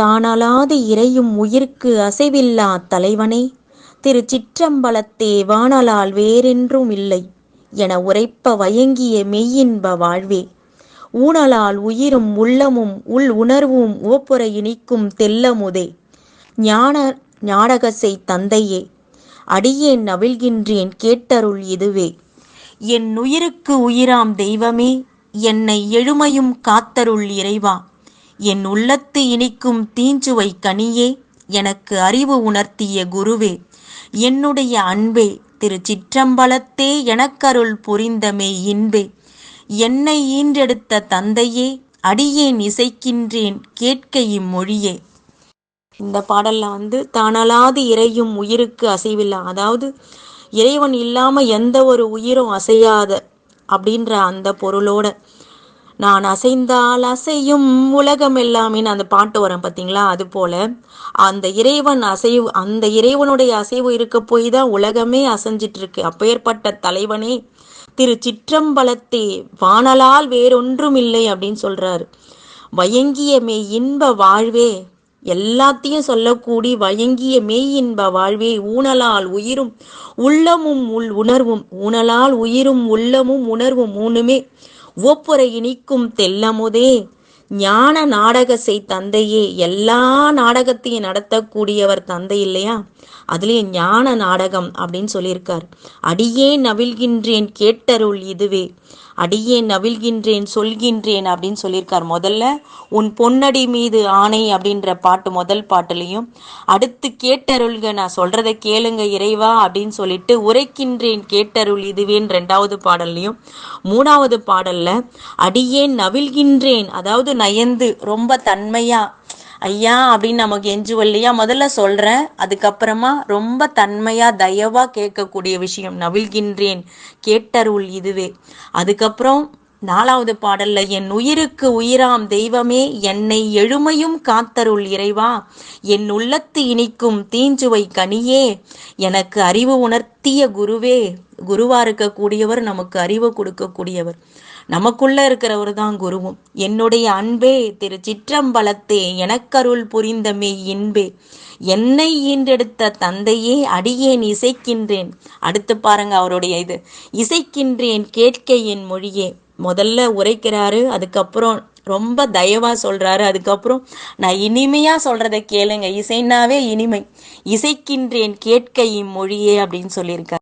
தானலாது இறையும் உயிர்க்கு அசைவில்லா தலைவனே திருச்சிற்றம்பலத்தே வானலால் வேறென்றும் இல்லை என உரைப்ப வயங்கிய மெய்யின்ப வாழ்வே. ஊனலால் உயிரும் உள்ளமும் உள் உணர்வும் ஓப்புற இனிக்கும் தெல்லமுதே. ஞான ஞாடகசை தந்தையே அடியேன் நவிழ்கின்றேன் கேட்டருள் இதுவே. என் உயிருக்கு உயிராம் தெய்வமே என்னை எழுமையும் காத்தருள் இறைவா. என் உள்ளத்து இனிக்கும் தீஞ்சுவை கனியே எனக்கு அறிவு உணர்த்திய குருவே என்னுடைய அன்பே திரு சிற்றம்பலத்தே எனக்கருள் புரிந்தமே இன்பே. என்னை ஈன்றெடுத்த தந்தையே அடியேன் இசைக்கின்றேன் கேட்க இம்மொழியே. இந்த பாடல்ல வந்து தானலாது இறையும் உயிருக்கு அசைவில்லா. அதாவது இறைவன் இல்லாம எந்த ஒரு உயிரும் அசையாத அப்படின்ற அந்த பொருளோட நான் அசைந்தால் அசையும் உலகம் எல்லாமேன்னு அந்த பாட்டு வரும் பார்த்தீங்களா? அது போல அந்த இறைவன் அசைவு அந்த இறைவனுடைய அசைவு இருக்க போய் தான் உலகமே அசைஞ்சிட்டு இருக்கு அப்பேற்பட்ட தலைவனே திரு சிற்றம்பலத்தே வானலால் வேறொன்றும் இல்லை அப்படின்னு சொல்றாரு. வயங்கிய மெய் இன்ப வாழ்வே எல்லாத்தையும் சொல்லக்கூடி வயங்கிய மெய் இன்ப வாழ்வே ஊனலால் உயிரும் உள்ளமும் உள் உணர்வும் ஊனலால் உயிரும் உள்ளமும் உணர்வும் மூணுமே ஒப்புரை இனிக்கும் தெல்லமுதே. ஞான நாடக செய் தந்தையே எல்லா நாடகத்தையும் நடத்தக்கூடியவர் தந்தை இல்லையா? அதுலேயும் ஞான நாடகம் அப்படின்னு சொல்லியிருக்கார். அடியே நவிழ்கின்றேன் கேட்டருள் இதுவே. அடியேன் நவிழ்கின்றேன் சொல்கின்றேன் அப்படின்னு சொல்லியிருக்கார். முதல்ல உன் பொன்னடி மீது ஆணை அப்படின்ற பாட்டு முதல் பாட்டுலையும் அடுத்து கேட்டருள்க நான் சொல்றதை கேளுங்க இறைவா அப்படின்னு சொல்லிட்டு உரைக்கின்றேன் கேட்டருள் இதுவேன் ரெண்டாவது பாடல்லையும் மூணாவது பாடல்ல அடியேன் நவிழ்கின்றேன் அதாவது நயந்து ரொம்ப தன்மையா ஐயா அப்படின்னு நமக்கு எஞ்சுவல்லையா? முதல்ல சொல்றேன். அதுக்கப்புறமா ரொம்ப தன்மையா தயவா கேட்கக்கூடிய விஷயம் நவிழ்கின்றேன். கேட்டருள் இதுவே. அதுக்கப்புறம் நாலாவது பாடல்ல என் உயிருக்கு உயிராம் தெய்வமே என்னை எழுமையும் காத்தருள் இறைவா. என் உள்ளத்து இனிக்கும் தீஞ்சுவை கனியே. எனக்கு அறிவு உணர்த்திய குருவே. குருவா இருக்கக்கூடியவர் நமக்கு அறிவு கொடுக்கக்கூடியவர். நமக்குள்ள இருக்கிறவர் தான் குருவும். என்னுடைய அன்பே திரு சிற்றம்பலத்தே எனக்கருள் புரிந்த மெய் இன்பே. என்னை ஈன்றெடுத்த தந்தையே அடியேன் இசைக்கின்றேன். அடுத்து பாருங்க அவருடைய இது. இசைக்கின்றேன் கேட்க என் மொழியே. முதல்ல உரைக்கிறாரு அதுக்கப்புறம் ரொம்ப தயவா சொல்றாரு அதுக்கப்புறம் நான் இனிமையா சொல்றதை கேளுங்க. இசைனாவே இனிமை. இசைக்கின்றேன் கேட்க இம்மொழியே அப்படின்னு சொல்லியிருக்காரு.